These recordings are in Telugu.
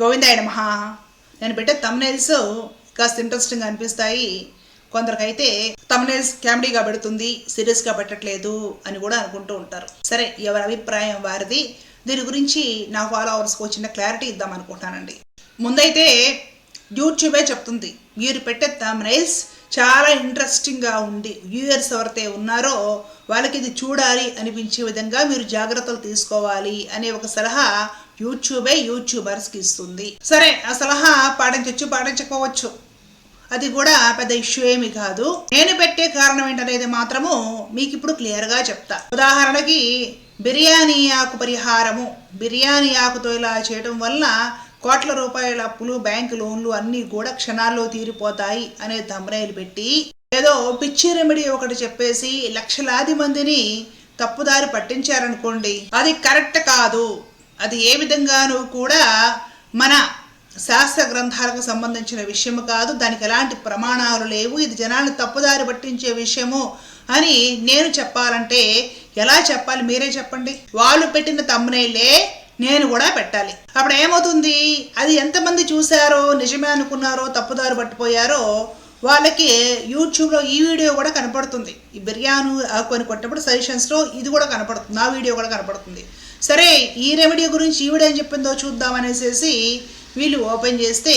గోవిందాయ మహా నేను పెట్టే తమ్నైల్స్ కాస్త ఇంట్రెస్టింగ్ అనిపిస్తాయి. కొందరికైతే తమ్నైల్స్ కామెడీగా పెడుతుంది సీరియస్గా పెట్టట్లేదు అని కూడా అనుకుంటూ ఉంటారు. సరే ఎవరి అభిప్రాయం వారిది? దీని గురించి నా ఫాలోవర్స్కి వచ్చిన క్లారిటీ ఇద్దాం అనుకుంటానండి ముందైతే యూట్యూబే చెప్తుంది. మీరు పెట్టే తమ్నైల్స్ చాలా ఇంట్రెస్టింగ్గా ఉంది. వ్యూయర్స్ ఎవరైతే ఉన్నారో వాళ్ళకి ఇది చూడాలి అనిపించే విధంగా మీరు జాగ్రత్తలు తీసుకోవాలి అనే ఒక సలహా యూట్యూబే యూట్యూబర్స్కి ఇస్తుంది. సరే ఆ సలహా పాటించవచ్చు పాటించకపోవచ్చు అది కూడా పెద్ద ఇష్యూ ఏమి కాదు. నేను పెట్టే కారణం ఏంటనేది మాత్రము మీకు ఇప్పుడు క్లియర్గా చెప్తా. ఉదాహరణకి బిర్యానీ ఆకు పరిహారము. బిర్యానీ ఆకుతో ఇలా చేయడం వల్ల కోట్ల రూపాయల అప్పులు బ్యాంక్ లోన్లు అన్నీ కూడా క్షణాల్లో తీరిపోతాయి అనే తమ్మునేలు పెట్టి ఏదో పిచ్చి రెమెడీ ఒకటి చెప్పేసి లక్షలాది మందిని తప్పుదారి పట్టించారనుకోండి. అది కరెక్ట్ కాదు. అది ఏ విధంగానూ కూడా మన శాస్త్ర గ్రంథాలకు సంబంధించిన విషయము కాదు. దానికి ఎలాంటి ప్రమాణాలు లేవు. ఇది జనాన్ని తప్పుదారి పట్టించే విషయము అని నేను చెప్పాలంటే ఎలా చెప్పాలి మీరే చెప్పండి. వాళ్ళు పెట్టిన తమ్మునేలే నేను కూడా పెట్టాలి. అప్పుడు ఏమవుతుంది అది ఎంతమంది చూశారో నిజమే అనుకున్నారో తప్పుదారు పట్టిపోయారో వాళ్ళకి యూట్యూబ్లో ఈ వీడియో కూడా కనపడుతుంది. ఈ బిర్యానీ ఆకుని కొట్టినప్పుడు సజెషన్స్లో ఇది కూడా కనపడుతుంది. ఆ వీడియో కూడా కనపడుతుంది. సరే ఈ రెమెడీ గురించి ఈవిడ ఏం చెప్పిందో చూద్దాం అనేసి వీళ్ళు ఓపెన్ చేస్తే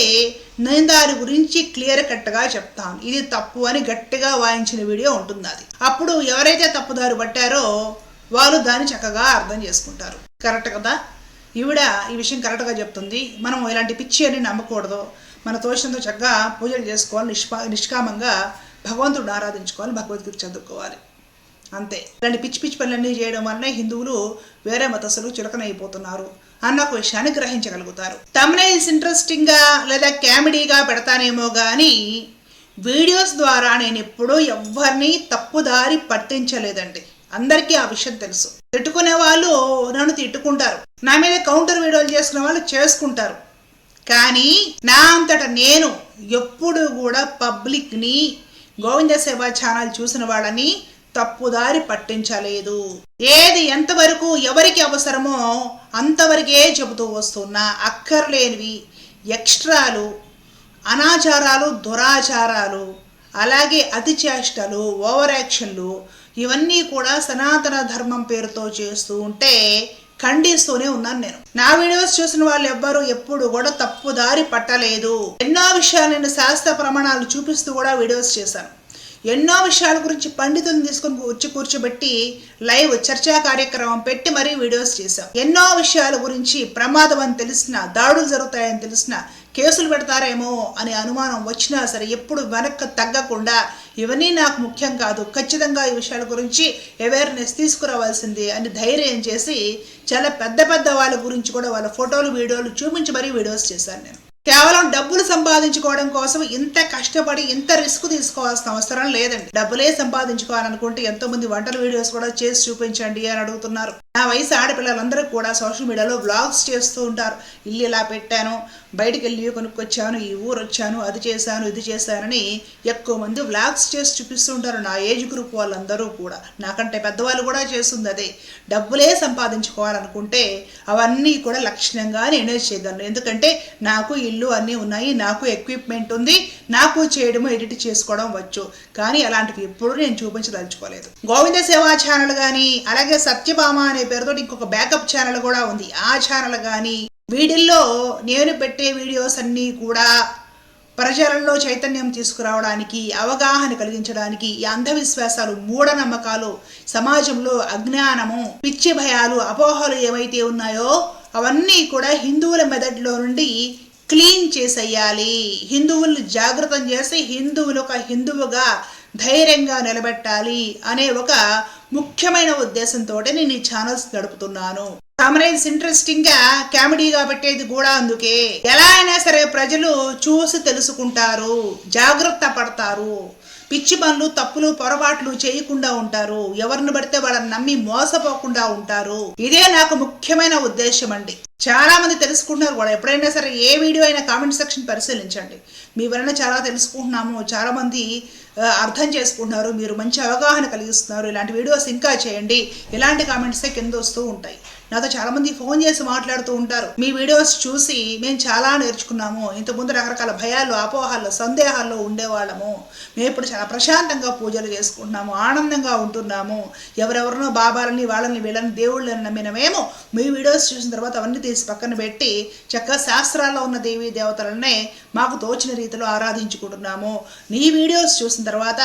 నేను దాని గురించి క్లియర్ కట్గా చెప్తాను. ఇది తప్పు అని గట్టిగా వాయించిన వీడియో ఉంటుంది అది. అప్పుడు ఎవరైతే తప్పుదారు పట్టారో వాళ్ళు దాన్ని చక్కగా అర్థం చేసుకుంటారు. కరెక్ట్ కదా? ఈవిడ ఈ విషయం కరెక్ట్గా చెప్తుంది. మనం ఇలాంటి పిచ్చి అని నమ్మకూడదు. మన తోషంతో చక్కగా పూజలు చేసుకోవాలి. నిష్పా నిష్కామంగా భగవంతుడు ఆరాధించుకోవాలి. భగవద్గీత చదువుకోవాలి. అంతే. ఇలాంటి పిచ్చి పిచ్చి పనులన్నీ చేయడం వల్లనే హిందువులు వేరే మతస్థులు చులకనైపోతున్నారు అన్న ఒక విషయాన్ని గ్రహించగలుగుతారు. తమ్నైల్స్ ఇంట్రెస్టింగ్గా లేదా కామెడీగా పెడతానేమో కానీ వీడియోస్ ద్వారా నేను ఎప్పుడూ ఎవ్వరిని తప్పుదారి పట్టించలేదండి. అందరికీ ఆ విషయం తెలుసు. తిట్టుకునే వాళ్ళు నన్ను తిట్టుకుంటారు. నా మీద కౌంటర్ వీడియోలు చేసుకునే వాళ్ళు చేసుకుంటారు. కానీ నా అంతట నేను ఎప్పుడు కూడా పబ్లిక్ని గోవింద సేవా ఛానల్ చూసిన వాళ్ళని తప్పుదారి పట్టించలేదు. ఏది ఎంతవరకు ఎవరికి అవసరమో అంతవరకే చెబుతూ వస్తున్నా అక్కర్లేనివి ఎక్స్ట్రాలు అనాచారాలు దురాచారాలు అలాగే అతిచేష్టలు ఓవర్ యాక్షన్లు ఇవన్నీ కూడా సనాతన ధర్మం పేరుతో చేస్తూ ఉంటే ఖండిస్తూనే ఉన్నాను నేను. నా వీడియోస్ చూసిన వాళ్ళు ఎవ్వరూ ఎప్పుడు కూడా తప్పుదారి పట్టలేదు. ఎన్నో విషయాలు నేను శాస్త్ర ప్రమాణాలు చూపిస్తూ కూడా వీడియోస్ చేశాను. ఎన్నో విషయాల గురించి పండితులను తీసుకొని వచ్చి కూర్చోబెట్టి లైవ్ చర్చా కార్యక్రమం పెట్టి మరీ వీడియోస్ చేశాం. ఎన్నో విషయాల గురించి ప్రమాదం అని తెలిసిన దాడులు జరుగుతాయని తెలిసిన కేసులు పెడతారేమో అనే అనుమానం వచ్చినా సరే ఎప్పుడు వెనక్కి తగ్గకుండా ఇవన్నీ నాకు ముఖ్యం కాదు. ఖచ్చితంగా ఈ విషయాల గురించి అవేర్నెస్ తీసుకురావాల్సింది అని ధైర్యం చేసి చాలా పెద్ద పెద్ద వాళ్ళ గురించి కూడా వాళ్ళ ఫోటోలు వీడియోలు చూపించి మరీ వీడియోస్ చేశాను నేను. కేవలం డబ్బులు సంపాదించుకోవడం కోసం ఇంత కష్టపడి ఇంత రిస్క్ తీసుకోవాల్సిన అవసరం లేదండి. డబ్బులే సంపాదించుకోవాలనుకుంటే ఎంతో మంది వంటల వీడియోస్ కూడా చేసి చూపించండి అని అడుగుతున్నారు. నా వయసు ఆడపిల్లలందరూ కూడా సోషల్ మీడియాలో వ్లాగ్స్ చేస్తూ ఉంటారు. ఇల్లు ఇలా పెట్టాను బయటికి వెళ్ళి కొనుక్కొచ్చాను ఈ ఊరు వచ్చాను అది చేశాను ఇది చేశానని ఎక్కువ మంది వ్లాగ్స్ చేసి చూపిస్తూ ఉంటారు నా ఏజ్ గ్రూప్ వాళ్ళందరూ కూడా. నాకంటే పెద్దవాళ్ళు కూడా చేస్తుంది అదే. డబ్బులే సంపాదించుకోవాలనుకుంటే అవన్నీ కూడా లక్షణంగా నేనే చేయగలను ఎందుకంటే నాకు ఇల్లు అన్నీ ఉన్నాయి నాకు ఎక్విప్మెంట్ ఉంది నాకు చేయడము ఎడిట్ చేసుకోవడం వచ్చు. కానీ అలాంటివి ఎప్పుడూ నేను చూపించదలుచుకోలేదు. గోవింద సేవా ఛానల్ కానీ అలాగే సత్యభామ అనే పేరుతో ఇంకొక బ్యాకప్ ఛానల్ కూడా ఉంది. ఆ ఛానల్ కానీ వీడిల్లో నేను పెట్టే వీడియోస్ అన్నీ కూడా ప్రజలలో చైతన్యం తీసుకురావడానికి అవగాహన కలిగించడానికి ఈ అంధవిశ్వాసాలు మూఢనమ్మకాలు సమాజంలో అజ్ఞానము పిచ్చి భయాలు అపోహలు ఏవైతే ఉన్నాయో అవన్నీ కూడా హిందువుల మెదడులో నుండి క్లీన్ చేసేయాలి. హిందువుల్ని జాగృతం చేసి హిందువులు ఒక హిందువుగా ధైర్యంగా నిలబెట్టాలి అనే ఒక ముఖ్యమైన ఉద్దేశంతో నేను ఈ ఛానల్స్ నడుపుతున్నాను. కామరైన్స్ ఇంట్రెస్టింగ్గా కామెడీగా పెట్టేది కూడా అందుకే. ఎలా అయినా సరే ప్రజలు చూసి తెలుసుకుంటారు జాగ్రత్త పడతారు. పిచ్చి పనులు తప్పులు పొరపాట్లు చేయకుండా ఉంటారు. ఎవరిని పడితే వాళ్ళని నమ్మి మోసపోకుండా ఉంటారు. ఇదే నాకు ముఖ్యమైన ఉద్దేశం అండి. చాలా మంది తెలుసుకుంటున్నారు కూడా. ఎప్పుడైనా సరే ఏ వీడియో అయినా కామెంట్ సెక్షన్ పరిశీలించండి. మీ వలన చాలా తెలుసుకుంటున్నాము. చాలా మంది అర్థం చేసుకుంటున్నారు. మీరు మంచి అవగాహన కలిగిస్తున్నారు. ఇలాంటి వీడియోస్ ఇంకా చేయండి. ఇలాంటి కామెంట్సే కింద వస్తూ ఉంటాయి. నాతో చాలా మంది ఫోన్ చేసి మాట్లాడుతూ ఉంటారు. మీ వీడియోస్ చూసి మేము చాలా నేర్చుకున్నాము. ఇంతకుముందు రకరకాల భయాలు అపోహాలు సందేహాల్లో ఉండేవాళ్ళము. మేము ఇప్పుడు చాలా ప్రశాంతంగా పూజలు చేసుకుంటున్నాము ఆనందంగా ఉంటున్నాము. ఎవరెవరినో బాబాలని వాళ్ళని వీళ్ళని దేవుళ్ళని నమ్మిన మేము మీ వీడియోస్ చూసిన తర్వాత అవన్నీ తీసి పక్కన పెట్టి చక్కగా శాస్త్రాల్లో ఉన్న దేవీ దేవతలనే మాకు తోచిన రీతిలో ఆరాధించుకుంటున్నాము. నీ వీడియోస్ చూసిన తర్వాత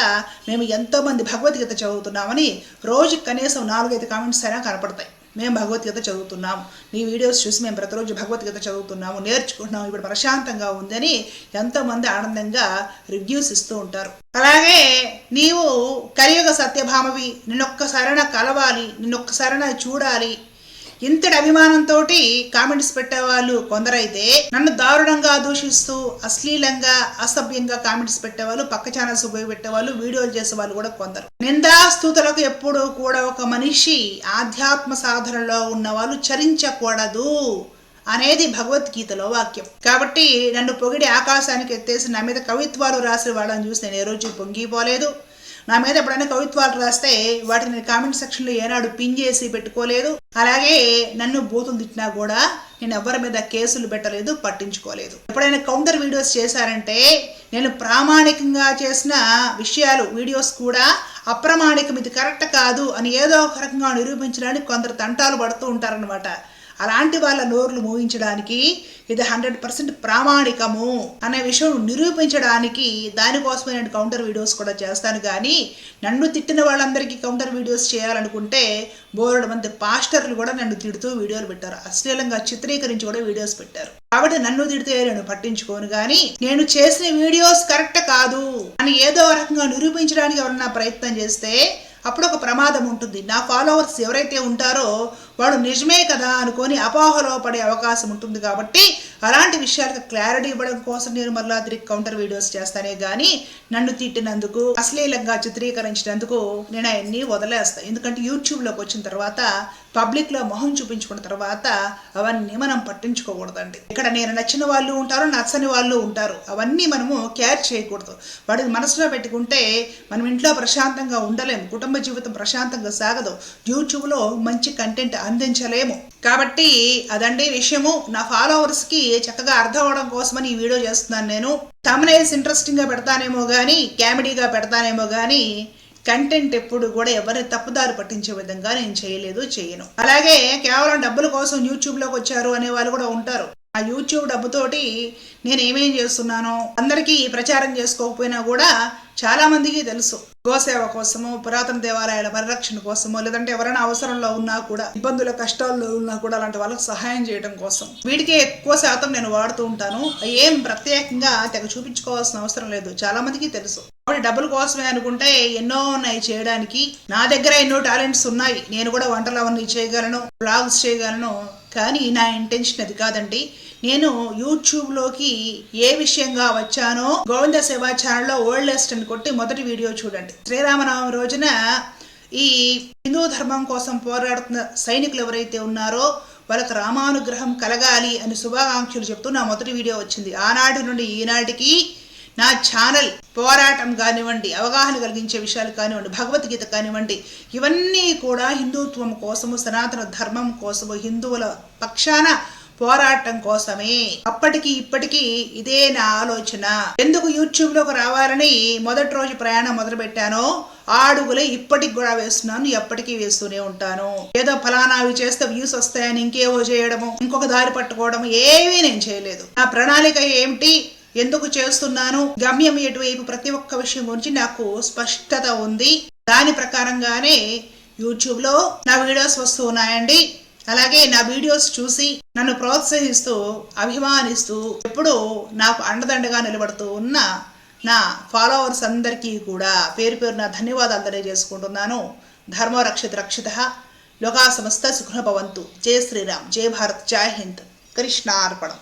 మేము ఎంతోమంది భగవద్గీత చదువుతున్నామని రోజు కనీసం నాలుగైదు కామెంట్స్ అయినా కనపడతాయి. మేము భగవద్గీత చదువుతున్నాము నీ వీడియోస్ చూసి మేము ప్రతిరోజు భగవద్గీత చదువుతున్నాము. నేర్చుకుంటున్నాము. ఇప్పుడు ప్రశాంతంగా ఉందని ఎంతోమంది ఆనందంగా రివ్యూస్ ఇస్తూ ఉంటారు. అలాగే నీవు కలియుగ సత్యభామవి. నిన్నొక్కసారైనా కలవాలి. నిన్నొక్కసారైనా చూడాలి. ఇంతటి అభిమానంతో కామెంట్స్ పెట్టేవాళ్ళు కొందరైతే నన్ను దారుణంగా దూషిస్తూ అశ్లీలంగా అసభ్యంగా కామెంట్స్ పెట్టేవాళ్ళు పక్క ఛానల్స్ ఉపయోగపెట్టేవాళ్ళు వీడియోలు చేసే వాళ్ళు కూడా కొందరు. నిందాస్తుతులకు ఎప్పుడూ కూడా ఒక మనిషి ఆధ్యాత్మ సాధనలో ఉన్న వాళ్ళు చరించకూడదు అనేది భగవద్గీతలో వాక్యం. కాబట్టి నన్ను పొగిడి ఆకాశానికి ఎత్తేసి నా మీద కవిత్వాలు రాసిన వాళ్ళని చూసి నేను ఏ రోజు పొంగిపోలేదు. నా మీద ఎప్పుడైనా కవిత్వాలు రాస్తే వాటిని కామెంట్ సెక్షన్లో ఏనాడు పిన్ చేసి పెట్టుకోలేదు. అలాగే నన్ను బూతులు తిట్టినా కూడా నేను ఎవరి మీద కేసులు పెట్టలేదు పట్టించుకోలేదు. ఎప్పుడైనా కౌంటర్ వీడియోస్ చేశారంటే నేను ప్రామాణికంగా చేసిన విషయాలు వీడియోస్ కూడా అప్రమాణికం ఇది కరెక్ట్ కాదు అని ఏదో ఒక రకంగా నిరూపించడానికి కొందరు తంటాలు పడుతూ ఉంటారనమాట అలాంటి వాళ్ళ నోర్లు మూయించడానికి ఇది హండ్రెడ్ పర్సెంట్ ప్రామాణికము అనే విషయం నిరూపించడానికి దానికోసమే నేను కౌంటర్ వీడియోస్ కూడా చేస్తాను. కానీ నన్ను తిట్టిన వాళ్ళందరికీ కౌంటర్ వీడియోస్ చేయాలనుకుంటే బోరుడు మంది పాస్టర్లు కూడా నన్ను తిడుతూ వీడియోలు పెట్టారు. అశ్లీలంగా చిత్రీకరించి కూడా వీడియోస్ పెట్టారు. కాబట్టి నన్ను తిడితే నేను పట్టించుకోను. కానీ నేను చేసిన వీడియోస్ కరెక్ట్ కాదు అని ఏదో రకంగా నిరూపించడానికి ఎవరన్నా ప్రయత్నం చేస్తే అప్పుడు ఒక ప్రమాదం ఉంటుంది. నా ఫాలోవర్స్ ఎవరైతే ఉంటారో వాడు నిజమే కదా అనుకొని అపోహలో పడే అవకాశం ఉంటుంది కాబట్టి అలాంటి విషయాలకు క్లారిటీ ఇవ్వడం కోసం నేను మళ్ళా తిరిగి కౌంటర్ వీడియోస్ చేస్తానే కానీ నన్ను తిట్టినందుకు అశ్లీలంగా చిత్రీకరించినందుకు నేను అవన్నీ వదిలేస్తాను ఎందుకంటే యూట్యూబ్లోకి వచ్చిన తర్వాత పబ్లిక్లో మొహం చూపించుకున్న తర్వాత అవన్నీ మనం పట్టించుకోకూడదండి. ఇక్కడ నేను నచ్చిన వాళ్ళు ఉంటారు నచ్చని వాళ్ళు ఉంటారు. అవన్నీ మనము కేర్ చేయకూడదు. వాటిని మనసులో పెట్టుకుంటే మనం ఇంట్లో ప్రశాంతంగా ఉండలేము కుటుంబ జీవితం ప్రశాంతంగా సాగదు. యూట్యూబ్లో మంచి కంటెంట్ అందించలేము. కాబట్టి అదండి విషయము. నా ఫాలోవర్స్కి చక్కగా అర్థం అవడం కోసమని ఈ వీడియో చేస్తున్నాను నేను. తమనేస్ ఇంట్రెస్టింగ్గా పెడతానేమో కానీ కామెడీగా పెడతానేమో కానీ కంటెంట్ ఎప్పుడు కూడా ఎవరిని తప్పుదారి పట్టించే విధంగా నేను చేయలేదు చేయను. అలాగే కేవలం డబ్బుల కోసం యూట్యూబ్లోకి వచ్చారు అనే వాళ్ళు కూడా ఉంటారు. ఆ యూట్యూబ్ డబ్బుతోటి నేను ఏమేం చేస్తున్నానో అందరికీ ప్రచారం చేసుకోకపోయినా కూడా చాలామందికి తెలుసు. గోసేవ కోసము పురాతన దేవాలయాల పరిరక్షణ కోసము లేదంటే ఎవరైనా అవసరంలో ఉన్నా కూడా ఇబ్బందుల కష్టాల్లో ఉన్నా కూడా అలాంటి వాళ్ళకి సహాయం చేయడం కోసం. వీటికే ఎక్కువ శాతం నేను వాడుతూ ఉంటాను. ఏం ప్రత్యేకంగా తెగ చూపించుకోవాల్సిన అవసరం లేదు. చాలా మందికి తెలుసు. కాబట్టి డబ్బుల కోసమే అనుకుంటే ఎన్నో ఉన్నాయి చేయడానికి. నా దగ్గర ఎన్నో టాలెంట్స్ ఉన్నాయి. నేను కూడా వంటలు అవన్నీ చేయగలను బ్లాగ్స్ చేయగలను. కానీ నా ఇంటెన్షన్ అది కాదండి. నేను యూట్యూబ్లోకి ఏ విషయంగా వచ్చానో గోవింద సేవా ఛానల్లో ఓల్డ్ లెస్ట్ అని కొట్టి మొదటి వీడియో చూడండి. శ్రీరామనవమి రోజున ఈ హిందూ ధర్మం కోసం పోరాడుతున్న సైనికులు ఎవరైతే ఉన్నారో వాళ్ళకి రామానుగ్రహం కలగాలి అని శుభాకాంక్షలు చెప్తూ నా మొదటి వీడియో వచ్చింది. ఆనాటి నుండి ఈనాటికి నా ఛానల్ పోరాటం కానివ్వండి అవగాహన కలిగించే విషయాలు కానివ్వండి భగవద్గీత కానివ్వండి ఇవన్నీ కూడా హిందుత్వం కోసము సనాతన ధర్మం కోసము హిందువుల పక్షాన పోరాటం కోసమే. అప్పటికి ఇప్పటికీ ఇదే నా ఆలోచన. ఎందుకు యూట్యూబ్లోకి రావాలని మొదటి రోజు ప్రయాణం మొదలు పెట్టానో ఇప్పటికి కూడా వేస్తున్నాను ఎప్పటికీ వేస్తూనే ఉంటాను. ఏదో ఫలానా అవి చేస్తే వ్యూస్ వస్తాయని ఇంకేవో చేయడము ఇంకొక దారి పట్టుకోవడం ఏమీ నేను చేయలేదు. నా ప్రణాళిక ఏమిటి? ఎందుకు చేస్తున్నాను? గమ్యం ఎటువైపు? ప్రతి ఒక్క విషయం గురించి నాకు స్పష్టత ఉంది. దాని ప్రకారంగానే యూట్యూబ్లో నా వీడియోస్ వస్తూ ఉన్నాయండి. అలాగే నా వీడియోస్ చూసి నన్ను ప్రోత్సహిస్తూ అభిమానిస్తూ ఎప్పుడూ నాకు అండదండగా నిలబడుతూ ఉన్న నా ఫాలోవర్స్ అందరికీ కూడా పేరు పేరు నా ధన్యవాదాలు తెలియజేసుకుంటున్నాను. ధర్మ రక్షిత రక్షిత లోకా సమస్త సుఖభవంతు జయ శ్రీరామ్. జయ భారత్. జై హింద్. కృష్ణార్పణం.